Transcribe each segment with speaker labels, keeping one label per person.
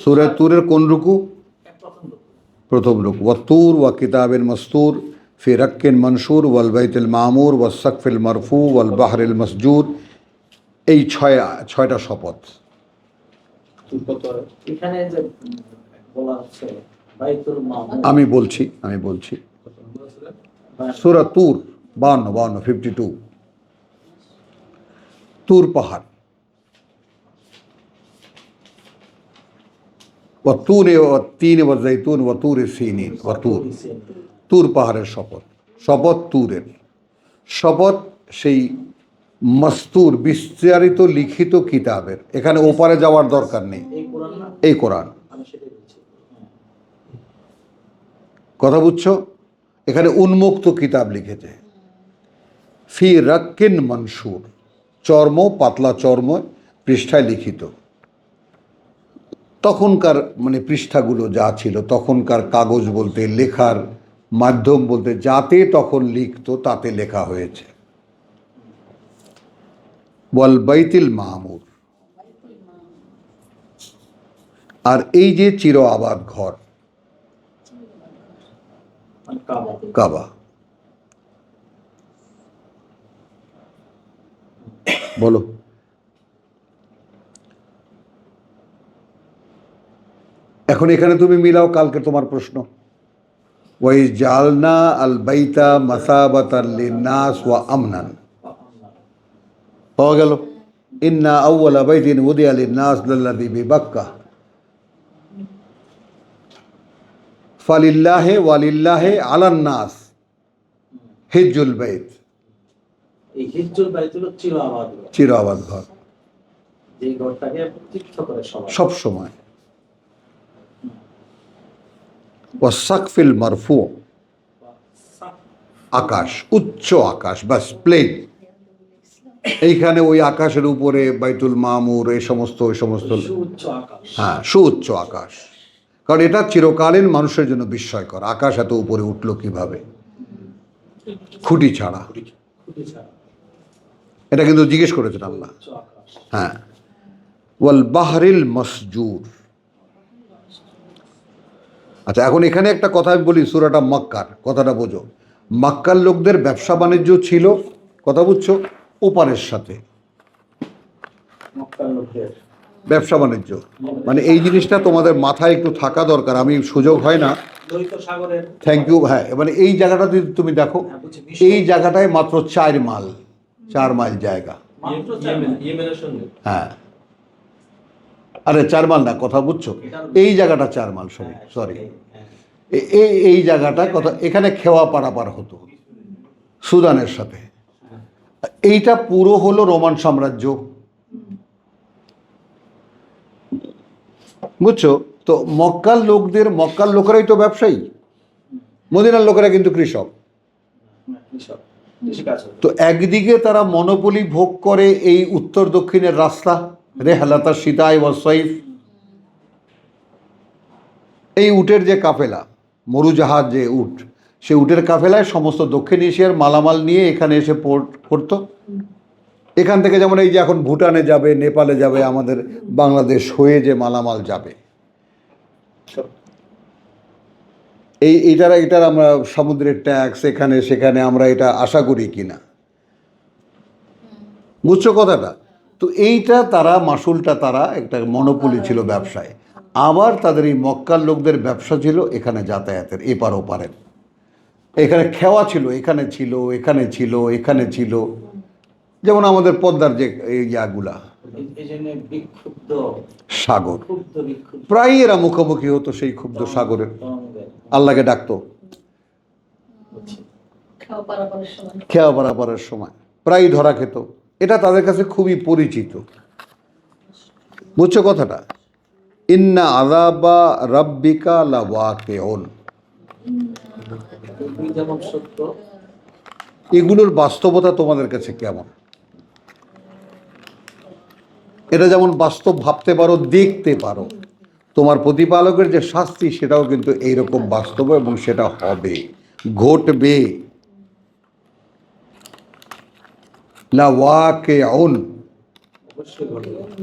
Speaker 1: সুরে তুরের কোন রুকু? প্রথম রুকু। ওয়া তুর ওয়া কিতাবিন মস্তুর ফি রক্কিন মনসুর ওয়াল বাইতুল মামুর ওয়া সকফিল মারফু ওয়াল বাহরিল মসজুর এই ছয় ছয়টা শপথ।
Speaker 2: এখানে যে বলা হচ্ছে বাইতুল মামুর।
Speaker 1: আমি বলছি আমি বলছি। সুরা তুর বাউন্ন বাউন্ন ফিফটি টু তুর পাহাড়। অতুর তিন ও জৈতুন ও তুর সিনিন ও তুর তুর পাহাড়ের শপথ। শপথ তুরের। শপথ সেই মস্তুর বিস্তারিত লিখিত কিতাবের। এখানে ওপারে যাওয়ার দরকার নেই।
Speaker 2: এই কোরআন
Speaker 1: কথা বুঝছ? এখানে উন্মুক্ত কিতাব লিখেছে। ফি রাক্কিন মনসুর। চর্ম পাতলা চর্ম পৃষ্ঠায় লিখিত। তখনকার মানে পৃষ্ঠাগুলো যা ছিল, তখনকার কাগজ বলতে, লেখার মাধ্যম বলতে, যাতে তখন লিখতো, তাতে লেখা হয়েছে। বল বাইতিল মাহমুর আর এই যে চির আবাদ ঘর,
Speaker 2: কাবা।
Speaker 1: বলো। এখন এখানে তুমি মিলাও কালকে তোমার প্রশ্ন। ওই জালনা আল বাইতা মাসাবাত নাস ওয়া আমনান। পাওয়া গেল। ইন্না আউ্লা বাইদিন উদি আলী নাস লাল্লাদি বিবাক্কা। ফালিল্লাহে ওয়ালিল্লাহে আলান নাস হিজ্জুল বাইত।
Speaker 2: চির আবাদ ঘর।
Speaker 1: সব সময়। ও সাকফিল মারফু আকাশ উচ্চ আকাশ বাস প্লেন এইখানে ওই আকাশের উপরে বাইতুল মামুর এই সমস্ত ওই সমস্ত হ্যাঁ সুউচ্চ আকাশ। কারণ এটা চিরকালীন মানুষের জন্য বিস্ময়কর। আকাশ এত উপরে উঠল কীভাবে? খুঁটি ছাড়া। এটা কিন্তু জিজ্ঞেস করেছেন আল্লাহ। হ্যাঁ। ওয়াল বাহরিল মসজুর। আচ্ছা এখন এখানে একটা কথা আমি বলি সুরাটা মক্কার কথাটা বোঝো। মক্কার লোকদের ব্যবসা বাণিজ্য ছিল কথা বুঝছ? ওপারের সাথে। ব্যবসা বাণিজ্য। মানে এই জিনিসটা তোমাদের মাথায় একটু থাকা দরকার আমি সুযোগ হয় না। থ্যাংক ইউ হ্যাঁ মানে এই জায়গাটা যদি তুমি দেখো
Speaker 2: হ্যাঁ,
Speaker 1: এই জায়গাটায় মাত্র চার মাইল চার মাইল জায়গা। হ্যাঁ। আরে চার মাইল না কথা বুঝছ? এই জায়গাটা চার মাইল সরি সরি
Speaker 2: হ্যাঁ,
Speaker 1: এ- এই এই জায়গাটা কথা এখানে খেওয়া পারাপার হতো সুদানের সাথে। এইটা পুরো হলো রোমান সাম্রাজ্য। বুঝছ? তো মক্কার লোকদের মক্কার লোকেরাই তো ব্যবসায়ী। মদিনার লোকেরা কিন্তু কৃষক।
Speaker 2: হ্যাঁ।
Speaker 1: তো একদিকে তারা মনোপলি ভোগ করে এই উত্তর দক্ষিণের রাস্তা রেহালাতা সীতায় ওয়াসাইফ এই উটের যে কাফেলা, মরুজাহাজ যে উট, সে উটের কাফেলায় সমস্ত দক্ষিণ এশিয়ার মালামাল নিয়ে এখানে এসে পোর্ট করতো এখান থেকে যেমন এই যে এখন ভুটানে যাবে, নেপালে যাবে, আমাদের বাংলাদেশ হয়ে যে মালামাল যাবে। এই এটার এটার আমরা সমুদ্রের ট্যাক্স, এখানে, সেখানে আমরা এটা আশা করি কি না বুঝছ কথাটা? তো এইটা তারা মাসুলটা তারা একটা মনোপলি ছিল ব্যবসায়। আবার তাদের এই মক্কার লোকদের ব্যবসা ছিল এখানে যাতায়াতের এপার ওপারের। এখানে খেওয়া ছিল এখানে ছিল এখানে ছিল এখানে ছিল। যেমন আমাদের পদ্মার যে এই ইয়াগুলা। সাগর। প্রায় এরা মুখোমুখি হতো সেই ক্ষুব্ধ সাগরের। আল্লাহকে ডাকতো। খেয়া পারাপারের সময়। প্রায়ই ধরা খেত। এটা তাদের কাছে খুবই পরিচিত। বুঝছ কথাটা? ইন্না আদাবা রাব্বিকা লা ওয়াকিউন
Speaker 2: এগুলি
Speaker 1: এগুলোর বাস্তবতা তোমাদের কাছে কেমন? এটা যেমন বাস্তব ভাবতে পারো, দেখতে পারো। তোমার প্রতিপালকের যে শাস্তি, সেটাও কিন্তু এইরকম বাস্তব এবং সেটা হবে, ঘটবে। লা ওয়াকিউন
Speaker 2: অবশ্যই ঘটবে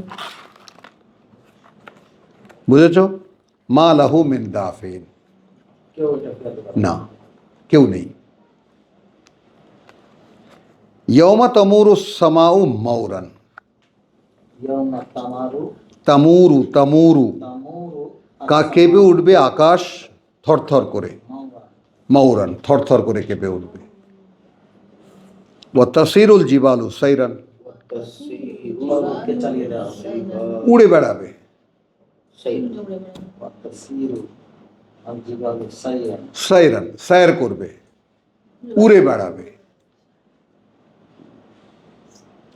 Speaker 1: বুঝেছ মা লাহু মিন দাফিন
Speaker 2: কেউ এটা ফেরাতে পারবে
Speaker 1: না কেউ নেই ইয়মা তমুরু সামাউ মৌরান
Speaker 2: ইয়াউমা তামারু
Speaker 1: তামুরু তামুরু
Speaker 2: তামুরু
Speaker 1: কা কেঁপে উঠবে আকাশ থরথর করে
Speaker 2: মাওরা
Speaker 1: মৌরান থরথর করে কেঁপে উঠবে ও তাসিরুল জিবালু সাইরান। উড়ে বেড়াবে। সাইরান, সায়ের করবে। উড়ে বেড়াবে।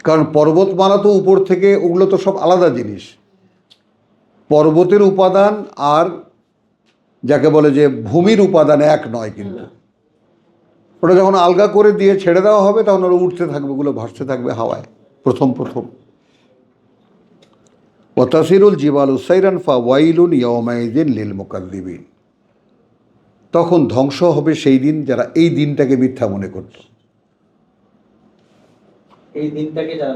Speaker 1: কারণ পর্বতমালা তো উপর থেকে, ওগুলো তো সব আলাদা জিনিস। পর্বতের উপাদান আর, যাকে বলে যে ভূমির উপাদান এক নয় কিন্তু। ওটা যখন আলগা করে দিয়ে ছেড়ে দেওয়া হবে তখন ওরা উঠতে থাকবে ওগুলো ভাসতে থাকবে হাওয়ায় প্রথম প্রথম। ওয়াতাসিরুল জিবালু সাইরান ফা ওয়াইলুন ইয়মাইদিন লিল মুকাদ্দিবিন। তখন ধ্বংস হবে সেই দিন যারা এই দিনটাকে মিথ্যা মনে করত।
Speaker 2: এই দিনটাকে যারা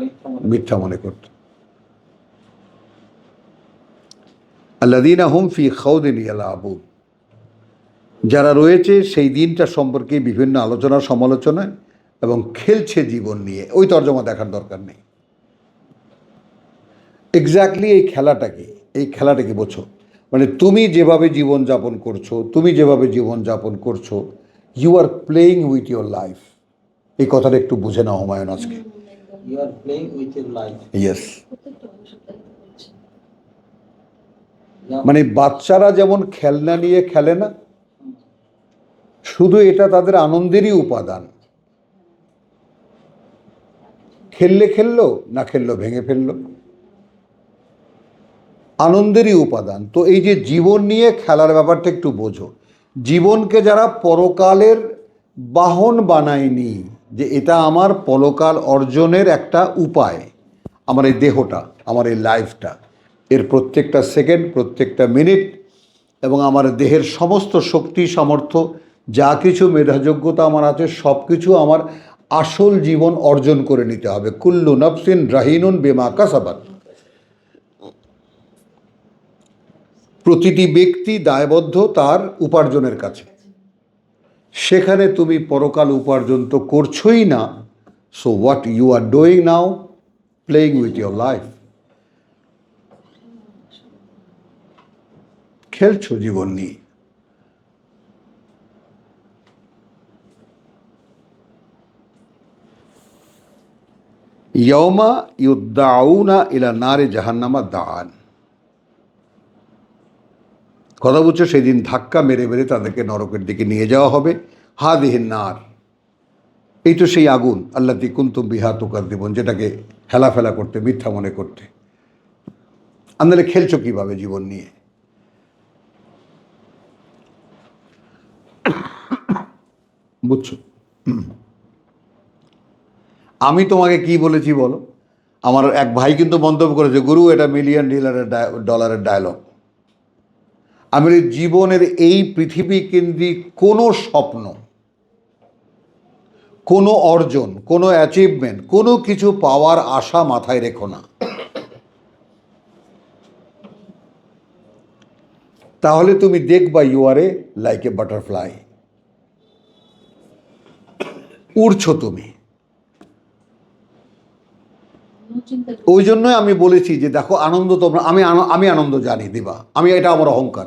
Speaker 2: মিথ্যা মনে
Speaker 1: করত। আল্লাদিনা হুম ফি খাউদিন ইয়ালাবুন যারা রয়েছে সেই দিনটা সম্পর্কে বিভিন্ন আলোচনা সমালোচনায় এবং খেলছে জীবন নিয়ে। ওই তর্জমা দেখার দরকার নেই। এক্স্যাক্টলি এই খেলাটাকে এই খেলাটাকে বোঝো। মানে তুমি যেভাবে জীবন যাপন করছ তুমি যেভাবে জীবন যাপন করছ you are playing with your life এই কথাটা একটু বুঝে নাও হুমায়ুন আজকে।
Speaker 2: Your
Speaker 1: yes. মানে বাচ্চারা যেমন খেলনা নিয়ে খেলে না শুধু এটা তাদের আনন্দেরই উপাদান। খেললে খেললো, না খেললো ভেঙে ফেলল। আনন্দেরই উপাদান। তো এই যে জীবন নিয়ে খেলার ব্যাপারটা একটু বোঝো। জীবনকে যারা পরকালের বাহন বানায়নি, যে এটা আমার পরকাল অর্জনের একটা উপায়, আমার এই দেহটা, আমার এই লাইফটা, এর প্রত্যেকটা সেকেন্ড, প্রত্যেকটা মিনিট, এবং আমার দেহের সমস্ত শক্তি, সামর্থ্য যা কিছু মেধাযোগ্যতা আমার আছে সব কিছু আমার আসল জীবন অর্জন করে নিতে হবে। কুল্লু নফসিন রাহিনুন বেমা কাসাবাত। প্রতিটি ব্যক্তি দায়বদ্ধ তার উপার্জনের কাছে। সেখানে তুমি পরকাল উপার্জন তো করছোই না। So what you are doing now playing with your life খেলছো জীবন নিয়ে। ইয়মা ইউদ্দাউনা ইলা নারে জাহান্নামা দান কথা বলছো, সেদিন ধাক্কা মেরে মেরে তাদেরকে নরকের দিকে নিয়ে যাওয়া হবে। হা দিহিন নার, এই তো সেই আগুন আল্লাহ কুন্তুম বিহা তোকার দেবন যেটাকে হেলাফেলা করতে, মিথ্যা মনে করতে। আন্দালে খেলছো কীভাবে জীবন নিয়ে? বুঝছ? আমি তোমাকে কি বলেছি বলো? আমার এক ভাই কিন্তু মন্তব্য করেছে, গুরু, এটা মিলিয়ন ডিলারের ডলারের ডায়লগ আমি জীবনের এই পৃথিবী কেন্দ্রিক কোনো স্বপ্ন, কোনো অর্জন, কোনো অ্যাচিভমেন্ট কোনো কিছু পাওয়ার আশা মাথায় রেখো না। তাহলে তুমি দেখবা you are a like a butterfly উড়ছো তুমি
Speaker 3: কোনো চিন্তা করি
Speaker 1: ওই জন্যই আমি বলেছি যে দেখো, আনন্দ তোমরা আমি আমি আনন্দ জানি, দিবা। আমি এটা আমার অহংকার।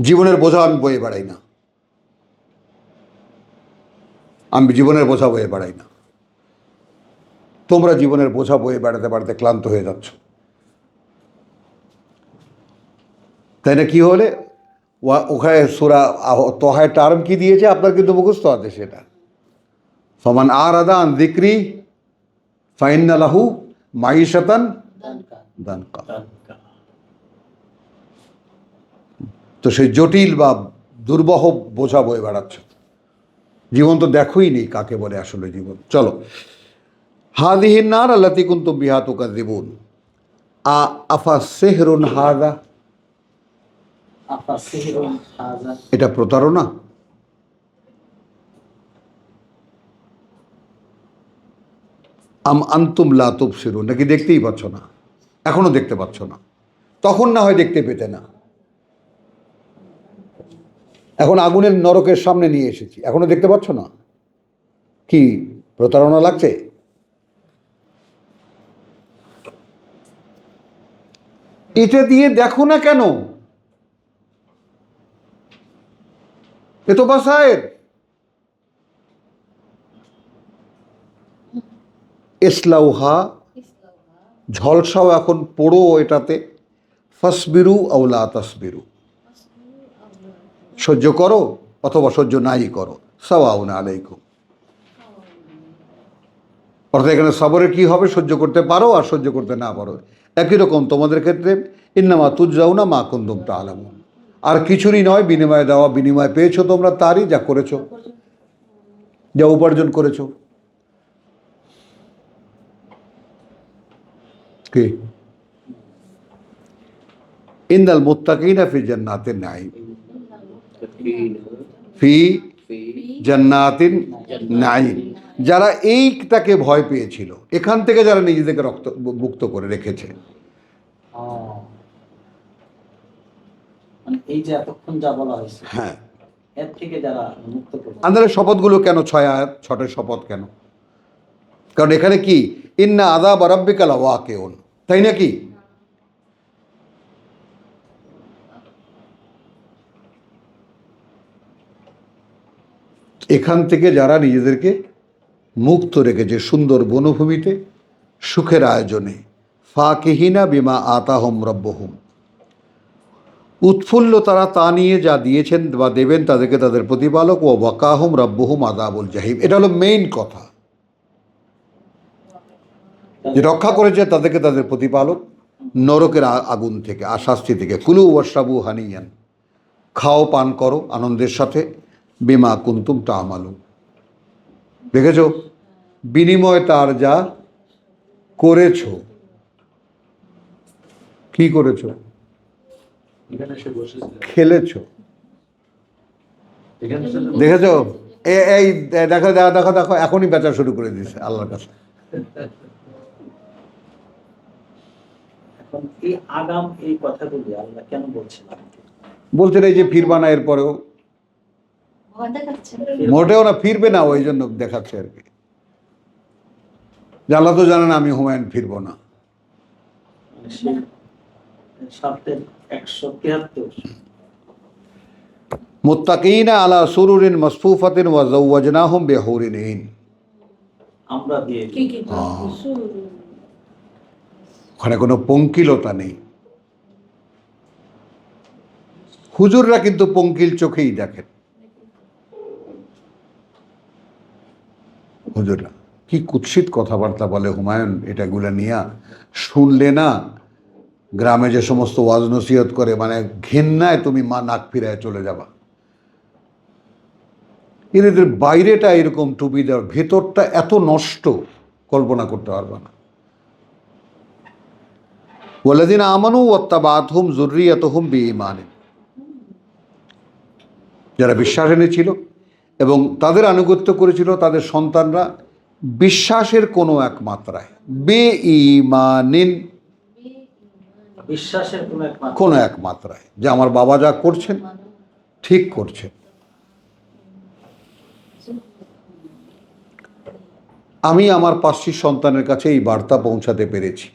Speaker 1: জীবনের বোঝা আমি বয়ে বেড়াই না। আমি জীবনের বোঝা বয়ে বেড়াই না। তোমরা জীবনের বোঝা বয়ে বেড়াতে বেড়াতে ক্লান্ত হয়ে যাচ্ছ। তাই না কি হলে? ওখানে সুরা তহায় টার্ম কি দিয়েছে? আপনার কিন্তু মুখস্থ আছে সেটা। ফমান আর আদা আন দিক্রি ফাইন্না লাহু মাইশাতান
Speaker 2: দানকা তো
Speaker 1: সেই জটিল বা দুর্বহ বোঝা বয়ে বেড়াচ্ছে। জীবন তো দেখোই নেই কাকে বলে আসলে জীবন। চলো। হাদিহিন নার আল্লাতি কুন্তু বিহাতুকা দেবুন আ আফা সেহরুন হাদা। এটা প্রতারণা? আম আন্তুম লা তুবসিরুন। নাকি দেখতেই পাচ্ছ না? এখনও দেখতে পাচ্ছ না। তখন না হয় দেখতে পেতে না। এখন আগুনের নরকের সামনে নিয়ে এসেছি। এখনও দেখতে পাচ্ছ না? কি প্রতারণা লাগছে? এটা দিয়ে দেখো না কেন? এ তো বাসায়ের।
Speaker 3: ইসলামা
Speaker 1: ঝলসাও এখন পড়ো এটাতে। ফসবিরু আউলা তসবিরু। সহ্য করো অথবা সহ্য নাই করো। সাওয়াউন আলাইকুম। অর্থাৎ এখানে সবরের কি হবে? সহ্য করতে পারো আর সহ্য করতে না পারো। একই রকম তোমাদের ক্ষেত্রে, ইন্নামা তুজাও না মা কুন্দুম তা আলামুন আর কিছুরই নয়, বিনিময় দেওয়া, বিনিময় পেয়েছ তোমরা তারই, যা করেছ, যা উপার্জন করেছ। কি ইন্দাল মুত্তাকিনা ফি জান্নাতিন নাঈম। ফি জান্নাতিন নাইম যারা এইটাকে ভয় পেয়েছিল এখান থেকে যারা নিজেদেরকে রক্ত মুক্ত করে রেখেছে।
Speaker 2: মানে এই যে এতক্ষণ যা বলা হয়েছে
Speaker 1: হ্যাঁ।
Speaker 2: এর থেকে যারা মুক্ত করবে।
Speaker 1: শপথগুলো কেন ছয় আয়াত ছটের শপথ কেন? কারণ এখানে কি ইন্না আদা বারাব্বিকাল ওয়াকেউন। তাই নাকি? এখান থেকে যারা নিজেদেরকে মুক্ত রেখেছে সুন্দর বনভূমিতে, সুখের আয়োজনে, ফাকিহিনা বিমা আতাহম রব্বহুম। উৎফুল্ল তারা তা নিয়ে যা দিয়েছেন বা দেবেন তাদেরকে তাদের প্রতিপালক ও ওয়াকাহম রব্বহুম আদাবুল জাহিম। এটা হলো মেইন কথা। যে রক্ষা করেছে তাদেরকে তাদের প্রতিপালক নরকের আগুন থেকে আশাস্তি থেকে। কুলু ওয়াসাবু হানিয়ান। খাও পান করো আনন্দের সাথে। বিমা কুন্তুম তা আমালু দেখেছ? বিনিময় তার যা করেছ। কি করেছ? খেলেছ। দেখেছ? এ এই দেখো দেখো দেখো দেখো এখনই বেচা শুরু করে দিয়েছে আল্লাহর কাছে
Speaker 2: এখন এই আগাম এই কথাগুলি আল্লাহ কেন বলছিলাম
Speaker 1: বলছেন এই যে ফিরবা না এরপরেও। মোটেও না ফিরবে না ওই জন্য দেখাচ্ছে আর কি। জানলা তো জানেন আমি হুমায়ুন ফিরবো না।
Speaker 2: মানে
Speaker 1: মুত্তাকিনা আলা সুরুরিন মসফুফাতিন ওয়া জাওয়াজনাহুম বিহুরিন।
Speaker 2: আমরা দিয়ে
Speaker 1: ওখানে কোনো পঙ্কিলতা নেই। হুজুররা কিন্তু পঙ্কিল চোখেই দেখেন। হুজুররা কি কুৎসিত কথাবার্তা বলে হুমায়ুন এটাগুলো নিয়ে। শুনলে না গ্রামে যে সমস্ত ওয়াজ নসিহত করে মানে ঘেন্নায় তুমি মা নাক ফিরায় চলে যাবা। এদের বাইরেটা এরকম টুপি দেওয়ার, ভেতরটা এত নষ্ট, কল্পনা করতে পারবা না। ওয়ালাদিন আমানু ওয়াত্তাবাতহুম যুররিয়াতুহুম বিঈমানিন। যারা বিশ্বাস এনেছিল এবং তাদের আনুগত্য করেছিল তাদের সন্তানরা বিশ্বাসের কোনো এক মাত্রায়। বে ইমানিন
Speaker 2: বিশ্বাসের কোন এক মাত্রা
Speaker 1: কোনো এক মাত্রায়। যে আমার বাবা যা করছেন ঠিক করছেন। আমি আমার পাঁচটি সন্তানের কাছে এই বার্তা পৌঁছাতে পেরেছি।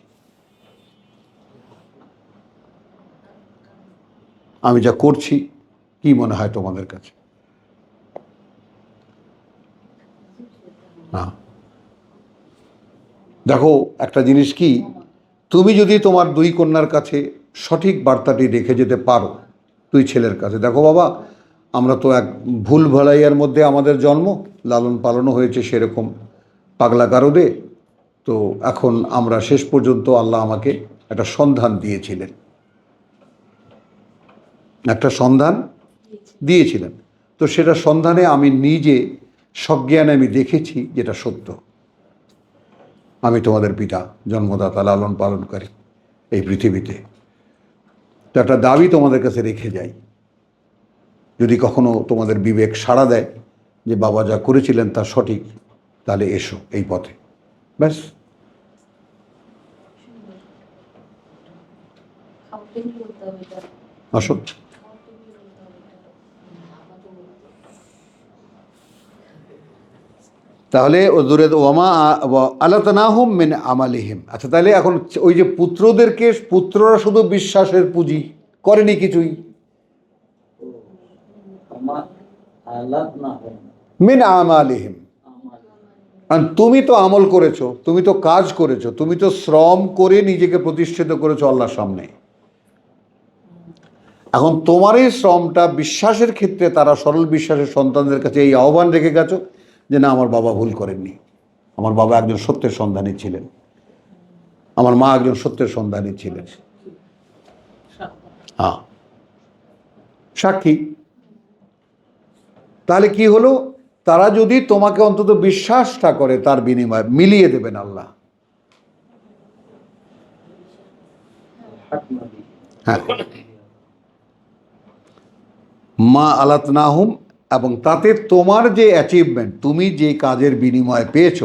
Speaker 1: আমি যা করছি, কি মনে হয় তোমাদের কাছে? না। দেখো, একটা জিনিস কি, তুমি যদি তোমার দুই কন্যার কাছে সঠিক বার্তাটি রেখে যেতে পারো, দুই ছেলের কাছে। দেখো বাবা, আমরা তো এক ভুল ভালাইয়ার মধ্যে আমাদের জন্ম, লালন পালনও হয়েছে সেরকম পাগলা গারদে। তো এখন আমরা শেষ পর্যন্ত আল্লাহ আমাকে একটা সন্ধান দিয়েছিলেন। একটা সন্ধান দিয়েছিলেন। তো সেটা সন্ধানে আমি নিজে সজ্ঞানে আমি দেখেছি যেটা সত্য। আমি তোমাদের পিতা জন্মদাতা লালন পালনকারী এই পৃথিবীতে। তো একটা দাবি তোমাদের কাছে রেখে যাই। যদি কখনো তোমাদের বিবেক সাড়া দেয় যে বাবা যা করেছিলেন তা সঠিক তাহলে এসো এই পথে। ব্যাস। আসো
Speaker 3: কাউন্টিং করতে হবে এটা আমাকে বলতে
Speaker 1: তাহলে ওদুরে ওমা আলাতনাহুম মিন আমালিহিম। আচ্ছা তাহলে এখন ওই যে পুত্রদেরকে পুত্ররা শুধু বিশ্বাসের পুঁজি করেনি কিছুই। মিন আমালিহিম। তুমি তো আমল করেছ তুমি তো কাজ করেছ তুমি তো শ্রম করে নিজেকে প্রতিষ্ঠিত করেছ আল্লাহর সামনে। এখন তোমার এই শ্রমটা বিশ্বাসের ক্ষেত্রে তারা সরল বিশ্বাসের সন্তানদের কাছে এই আহ্বান রেখে গেছো। যে না আমার বাবা ভুল করেননি। আমার বাবা একজন সত্যের সন্ধানী ছিলেন। আমার মা একজন সত্যের সন্ধানী ছিলেন। হ্যাঁ। সাক্ষী। তাহলে কি হলো? তারা যদি তোমাকে অন্তত বিশ্বাসটা করে তার বিনিময়ে মিলিয়ে দেবেন আল্লাহ। হ্যাঁ। মা আলাত নাহুম এবং তাতে তোমার যে অ্যাচিভমেন্ট তুমি যে কাজের বিনিময় পেয়েছ,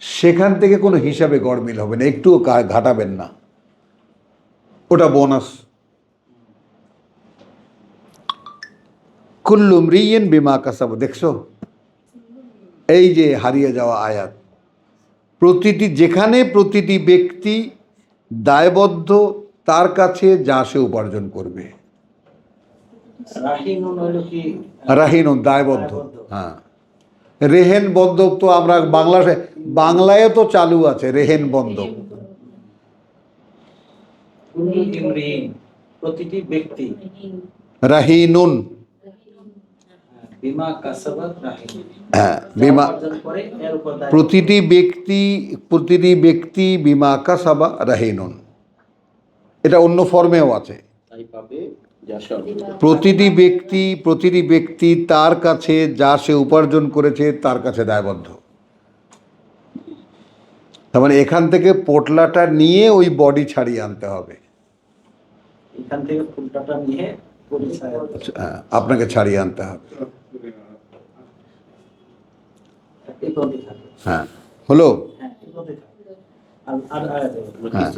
Speaker 1: সেখান থেকে কোনো হিসাবে গড়মিল হবে না। একটুও ঘাটাবেন না। ওটা বোনাস কুল্লুম রিয়েন বিমা কাসাব। দেখছ? এই যে হারিয়ে যাওয়া আয়াত। প্রতিটি, যেখানে প্রতিটি ব্যক্তি দায়বদ্ধ, তার কাছে যা সে উপার্জন করবে।
Speaker 2: রাহিনুন
Speaker 1: রাহিন দায়বদ্ধ।
Speaker 2: দায়বদ্ধ।
Speaker 1: হ্যাঁ। রেহেন বন্ধক তো আমরা বাংলা বাংলায় তো চালু আছে রেহেন বন্ধক।
Speaker 2: প্রতিটি ব্যক্তি।
Speaker 1: রাহিনুন।
Speaker 2: হ্যাঁ, বিমা
Speaker 1: হ্যাঁ প্রতিটি ব্যক্তি প্রতিটি ব্যক্তি বিমা কাসাবা রাহিনুন। এটা অন্য ফর্মেও আছে। প্রতিটি ব্যক্তি প্রতিটি ব্যক্তি তার কাছে যা সে উপার্জন করেছে তার কাছে দায়বদ্ধ। তার মানে এখান থেকে পোটলাটা নিয়ে ওই বডি ছাড়িয়ে আনতে হবে।
Speaker 2: এখান থেকে ফুলটাটা নিয়ে
Speaker 1: হ্যাঁ, আপনাকে ছাড়িয়ে আনতে হবে। হ্যাঁ হলো?
Speaker 2: হ্যাঁ